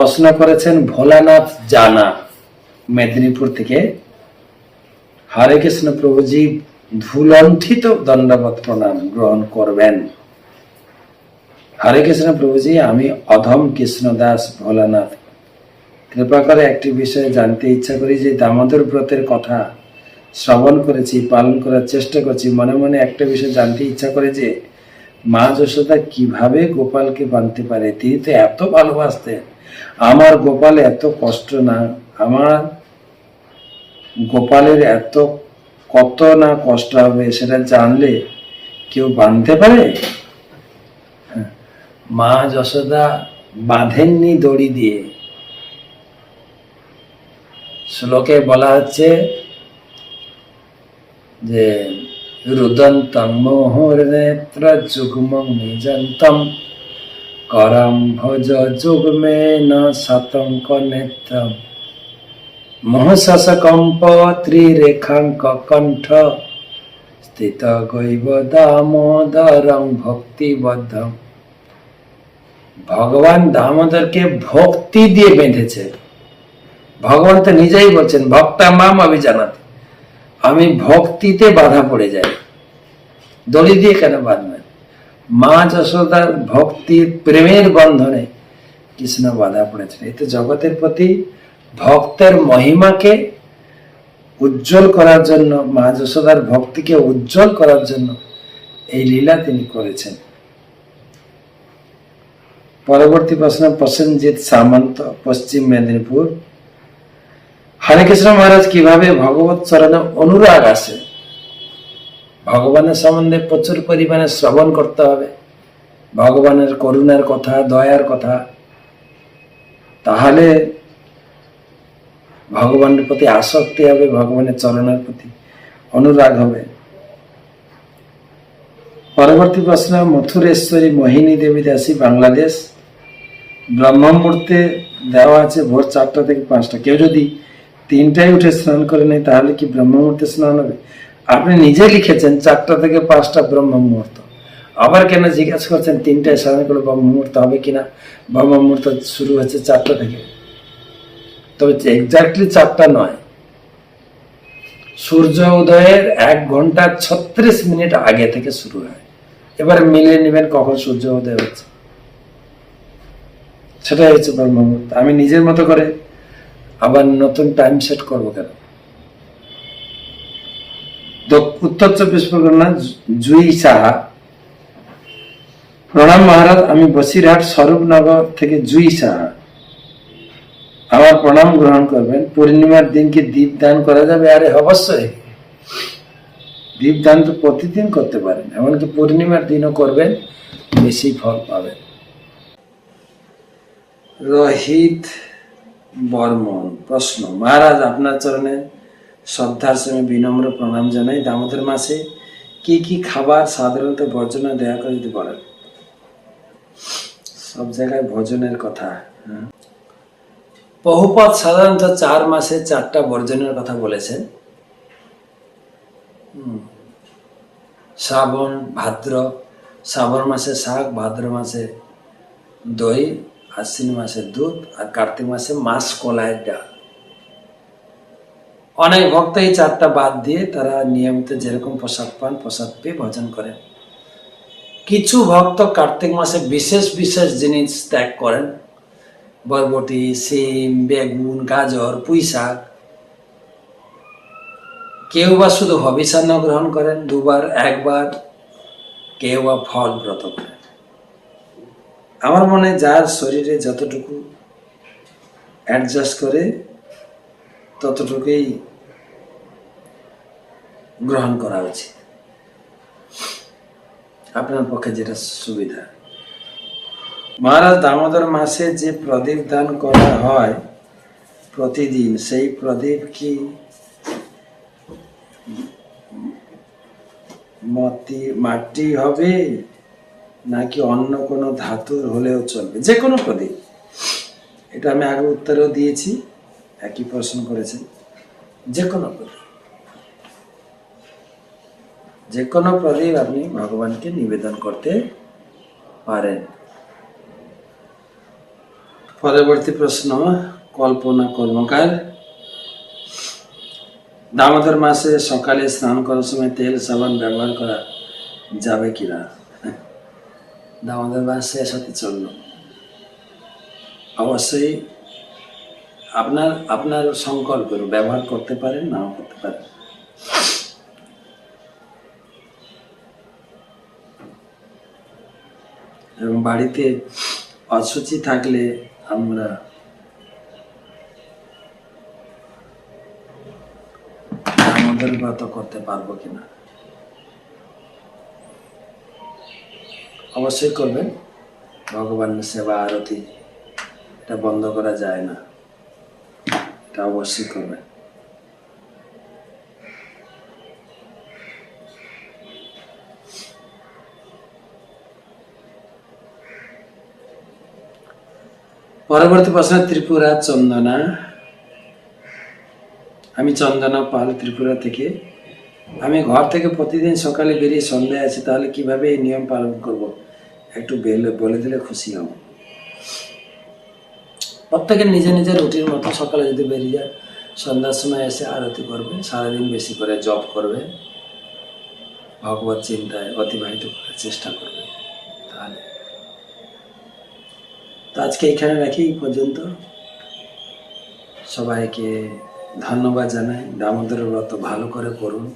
প্রশ্ন করেছেন ভোলানাথ জানা, মেদিনীপুর থেকে। হরে কৃষ্ণ প্রভুজি ধুলণ্ঠিত দণ্ডবত প্রণাম গ্রহণ করবেন। হরে কৃষ্ণ প্রভুজি, আমি অধম কৃষ্ণদাস ভোলানাথ। কৃপা করে একটি বিষয়ে জানতে ইচ্ছা করি যে দামোদর ব্রতের কথা শ্রবণ করেছি, পালন করার চেষ্টা করছি। মনে মনে একটা বিষয় জানতে ইচ্ছা করে যে মা যশোদা কীভাবে গোপালকে বানতে পারে? তিনি তো এত ভালোবাসতেন। আমার গোপাল এত কষ্ট না, আমার গোপালের এত কত না কষ্ট হবে সেটা জানলে কেউ বাঁধতে পারে? হ্যাঁ। মা যশোদা বাঁধেননি দড়ি দিয়ে। শ্লোকে বলা হচ্ছে যে রুদন্তম মোহর নেত্র যুগ্মং নিজন্তম। শতঙ্ক নেত্রম মহশস কম্প ত্রিরেখাঙ্ক কণ্ঠ স্থিত গৈব দামোদরং ভক্তিবদ্ধম। ভগবান দামোদরকে ভক্তি দিয়ে বেঁধেছে। ভগবান তো নিজেই বলছেন, ভক্তা মাম অভিজানাতে। আমি ভক্তিতে বাধা পড়ে যাই। দড়ি দিয়ে কেন বাঁধবেন মা যশোদার ভক্তির প্রেমের বন্ধনে কৃষ্ণ বাধা পড়েছেন। এই তো জগতের প্রতি ভক্তের মহিমাকে উজ্জ্বল করার জন্য, মা যশোদার ভক্তিকে উজ্জ্বল করার জন্য এই লীলা তিনি করেছেন। পরবর্তী প্রশ্ন, প্রসেনজিৎ সামন্ত, পশ্চিম মেদিনীপুর। হরে কৃষ্ণ মহারাজ, কীভাবে ভগবত চরণে অনুরাগ আসে? ভগবানের সম্বন্ধে প্রচুর পরিমাণে শ্রবণ করতে হবে। ভগবানের করুণার কথা, দয়ার কথা। তাহলে ভগবানের প্রতি আসক্তি হবে, ভগবানের চরণের প্রতি অনুরাগ হবে। পরবর্তী প্রশ্ন, মথুরেশ্বরী মোহিনী দেবী দাসী, বাংলাদেশ। ব্রহ্মমূর্তে দেওয়া আছে ভোর চারটা থেকে পাঁচটা। কেউ যদি তিনটায় উঠে স্নান করে নেয়, তাহলে কি ব্রহ্মমূর্তে স্নান হবে? আপনি নিজে লিখেছেন চারটা থেকে পাঁচটা ব্রহ্ম মুহূর্ত। আবার কেন জিজ্ঞাসা করছেন তিনটায় স্নান করে ব্রহ্ম মুহূর্ত হবে কিনা? ব্রহ্ম মুহূর্ত শুরু হচ্ছে চারটা থেকে। তবে এক্স্যাক্টলি চারটা নয়। সূর্য উদয়ের এক ঘণ্টা ছত্রিশ মিনিট আগে থেকে শুরু হয়। এবারে মিলিয়ে নেবেন কখন সূর্য উদয় হচ্ছে। সেটাই হচ্ছে ব্রহ্ম মুহূর্ত। আমি নিজের মতো করে আবার নতুন টাইম সেট করব কেন? উত্তর চব্বিশ পরগনা জুই সাহা। প্রণাম মহারাজ, আমি বসিরহাট স্বরূপনগর থেকে জুই সাহা। আমার প্রণাম গ্রহণ করবেন। পূর্ণিমার দিন কি দীপ দান করা যাবে? আরে, অবশ্যই। দীপ দান তো প্রতিদিন করতে পারেন, এমনকি পূর্ণিমার দিনও করবেন, বেশি ফল পাবেন। রোহিত বর্মন, প্রশ্ন। মহারাজ, আপনার চরণে শ্রদ্ধার সঙ্গে বিনম্র প্রণাম জানাই দামোদর মাসে কি কি খাবার সাধারণত বর্জনা দেয়া করে দিতে পারেন সব জায়গায় ভোজনের কথা হ্যাঁ। বহুপদ সাধারণত চার মাসে চারটা বর্জনের কথা বলেছেন। শ্রাবণ, ভাদ্র, শ্রাবণ মাসে শাক, ভাদ্র মাসে দই, আশ্বিন মাসে দুধ, আর কার্তিক মাসে মাস কলাইয়ের ডাল অনেক ভক্ত এই চারটা বাদ দিয়ে তারা নিয়মিত যেরকম প্রসাদ পান, প্রসাদ পেয়ে ভজন করেন। কিছু ভক্ত কার্তিক মাসে বিশেষ বিশেষ জিনিস ত্যাগ করেন। বরবটি, সিম, বেগুন, গাজর পুঁই শাক কেউ বা শুধু হবিষান্ন গ্রহণ করেন, দুবার, একবার। কেউ বা ফল ব্রত করেন। আমার মনে যার শরীরে যতটুকু অ্যাডজাস্ট করে ততটুকুই গ্রহণ করা উচিত। আপনার পক্ষে যেটা সুবিধা। মহারাজ দামোদর মাসে যে প্রদীপ দান করা হয় প্রতিদিন, সেই প্রদীপ কি মতি, মাটি হবে নাকি অন্য কোনো ধাতুর হলেও চলবে? যে কোনো প্রদীপ। এটা আমি আগে উত্তরেও দিয়েছি। একই প্রশ্ন করেছেন। যে কোনো প্রদীপ। যে কোনো প্রদীপ আপনি ভগবানকে নিবেদন করতে পারেন। পরবর্তী প্রশ্ন, কল্পনা কর্মকার। দামোদর মাসে সকালে স্নান করার সময় তেল সাবান ব্যবহার করা যাবে কিনা? দামোদর মাস শেষ হতে চলল। অবশ্যই আপনার আপনার সংকল্প ব্যবহার করতে পারেন, নাও করতে পারেন। এবং বাড়িতে অসুচি থাকলে আমরা আমাদের ব্রত করতে পারব কিনা? অবশ্যই করবেন। ভগবানের সেবা, আরতি, এটা বন্ধ করা যায় না। এটা অবশ্যই করবেন পরবর্তী প্রশ্ন, ত্রিপুরা চন্দনা। আমি চন্দনা পাল ত্রিপুরা থেকে। আমি ঘর থেকে প্রতিদিন সকালে বেরিয়ে সন্ধ্যায় আছি তাহলে কীভাবে এই নিয়ম পালন করব? একটু বলে দিলে খুশি হব। প্রত্যেকের নিজের নিজের রুটির মতো সকালে যদি বেরিয়ে যায়, সন্ধ্যার সময় এসে আরতি করবে, সারাদিন বেশি করে জপ করবে, ভগবত চিন্তায় অতিবাহিত করার চেষ্টা করবে। তাহলে, তো আজকে এখানে রাখি এই পর্যন্ত। সবাইকে ধন্যবাদ জানাই। দামোদর ব্রত ভালো করে করুন।